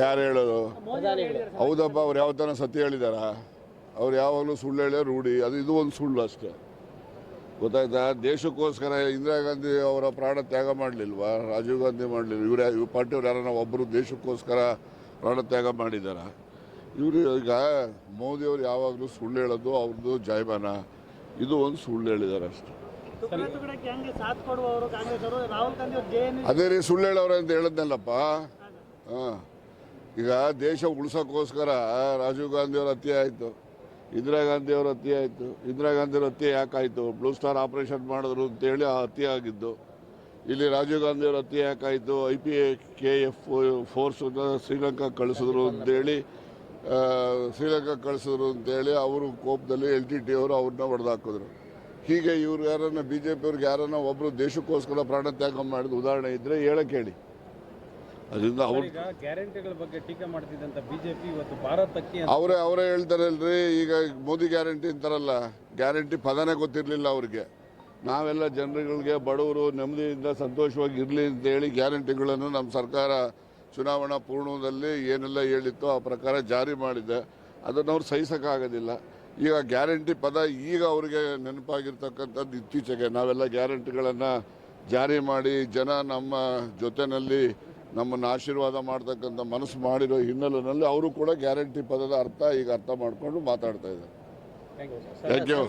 ಯಾರು ಹೇಳೋದು. ಹೌದಪ್ಪ ಅವ್ರು ಯಾವ ಥರ ಸತ್ಯ ಹೇಳಿದಾರ? ಅವ್ರು ಯಾವಾಗಲೂ ಸುಳ್ಳು ಹೇಳೋ ರೂಢಿ. ಅದು ಇದು ಒಂದು ಸುಳ್ಳು ಅಷ್ಟೇ. ಗೊತ್ತಾಯ್ತಾ? ದೇಶಕ್ಕೋಸ್ಕರ ಇಂದಿರಾ ಗಾಂಧಿ ಅವರ ಪ್ರಾಣ ತ್ಯಾಗ ಮಾಡಲಿಲ್ವಾ? ರಾಜೀವ್ ಗಾಂಧಿ ಮಾಡಲಿಲ್ಲ ಇವ್ರ ಇವ್ರ ಪಾರ್ಟಿಯವ್ರು ಯಾರನ್ನ ಒಬ್ಬರು ದೇಶಕ್ಕೋಸ್ಕರ ಪ್ರಾಣ ತ್ಯಾಗ ಮಾಡಿದಾರ? ಇವರು ಈಗ ಮೋದಿಯವರು ಯಾವಾಗಲೂ ಸುಳ್ಳು ಹೇಳೋದು ಅವ್ರದ್ದು ಜಾಯಮಾನ. ಇದು ಒಂದು ಸುಳ್ಳು ಹೇಳಿದ್ದಾರೆ ಅಷ್ಟೇ. ಅದೇ ರೀ ಸುಳ್ಳು ಹೇಳೋರು ಅಂತ ಹೇಳಿದ್ನಲ್ಲಪ್ಪ. ಈಗ ದೇಶ ಉಳ್ಸೋಕ್ಕೋಸ್ಕರ ರಾಜೀವ್ ಗಾಂಧಿಯವ್ರ ಹತ್ಯೆ ಆಯಿತು, ಇಂದಿರಾ ಗಾಂಧಿಯವ್ರ ಹತ್ಯೆ ಆಯಿತು, ಇಂದಿರಾ ಗಾಂಧಿ ಅವ್ರ ಹತ್ಯೆ ಯಾಕಾಯಿತು ಬ್ಲೂ ಸ್ಟಾರ್ ಆಪರೇಷನ್ ಮಾಡಿದ್ರು ಅಂತೇಳಿ ಆ ಹತ್ಯೆ ಆಗಿದ್ದು, ಇಲ್ಲಿ ರಾಜೀವ್ ಗಾಂಧಿಯವ್ರ ಹತ್ಯೆ ಯಾಕಾಯಿತು I P A, K F ಫೋರ್ಸನ್ನ Sri Lanka ಕಳಿಸಿದ್ರು ಅಂತೇಳಿ ಶ್ರೀಲಂಕಾ ಕಳಿಸಿದ್ರು ಅಂತೇಳಿ ಅವರು ಕೋಪದಲ್ಲಿ ಎಲ್ ಟಿ ಟಿ ಅವರು ಅವ್ರನ್ನ ಹೊಡೆದಾಕಿದ್ರು. ಹೀಗೆ ಇವ್ರು ಯಾರನ್ನ ಬಿ ಜೆ ಪಿಯವ್ರಿಗೆ ಯಾರನ್ನ ಒಬ್ರು ದೇಶಕ್ಕೋಸ್ಕರ ಪ್ರಾಣ ತ್ಯಾಗ ಮಾಡಿದ ಉದಾಹರಣೆ ಇದ್ರೆ ಹೇಳಕ್ಕೆ ಹೇಳಿ ಅದರಿಂದ ಅವರು ಗ್ಯಾರಂಟಿಗಳ ಬಗ್ಗೆ ಟೀಕೆ ಮಾಡ್ತಿದ್ದಂತ ಬಿಜೆಪಿ ಇವತ್ತು ಭಾರತಕ್ಕೆ ಅಂತ ಅವರೇ ಅವರೇ ಹೇಳ್ತಾರಲ್ರಿ ಈಗ ಮೋದಿ ಗ್ಯಾರಂಟಿ ಅಂತಾರಲ್ಲ ಗ್ಯಾರಂಟಿ ಪದನೇ ಗೊತ್ತಿರಲಿಲ್ಲ ಅವ್ರಿಗೆ. ನಾವೆಲ್ಲ ಜನರುಗಳಿಗೆ ಬಡವರು ನೆಮ್ಮದಿಯಿಂದ ಸಂತೋಷವಾಗಿ ಇರಲಿ ಅಂತೇಳಿ ಗ್ಯಾರಂಟಿಗಳನ್ನು ನಮ್ಮ ಸರ್ಕಾರ ಚುನಾವಣಾ ಪೂರ್ಣದಲ್ಲಿ ಏನೆಲ್ಲ ಹೇಳಿತ್ತು ಆ ಪ್ರಕಾರ ಜಾರಿ ಮಾಡಿದೆ. ಅದನ್ನು ಅವ್ರು ಸಹಿಸೋಕ್ಕಾಗೋದಿಲ್ಲ. ಈಗ ಗ್ಯಾರಂಟಿ ಪದ ಈಗ ಅವರಿಗೆ ನೆನಪಾಗಿರ್ತಕ್ಕಂಥದ್ದು ಇತ್ತೀಚೆಗೆ. ನಾವೆಲ್ಲ ಗ್ಯಾರಂಟಿಗಳನ್ನು ಜಾರಿ ಮಾಡಿ ಜನ ನಮ್ಮ ಜೊತೆಯಲ್ಲಿ ನಮ್ಮನ್ನು ಆಶೀರ್ವಾದ ಮಾಡ್ತಕ್ಕಂಥ ಮನಸ್ಸು ಮಾಡಿರೋ ಹಿನ್ನೆಲೆಯಲ್ಲಿ ಅವರು ಕೂಡ ಗ್ಯಾರಂಟಿ ಪದದ ಅರ್ಥ ಈಗ ಅರ್ಥ ಮಾಡಿಕೊಂಡು ಮಾತಾಡ್ತಾ ಇದ್ದಾರೆ. Thank you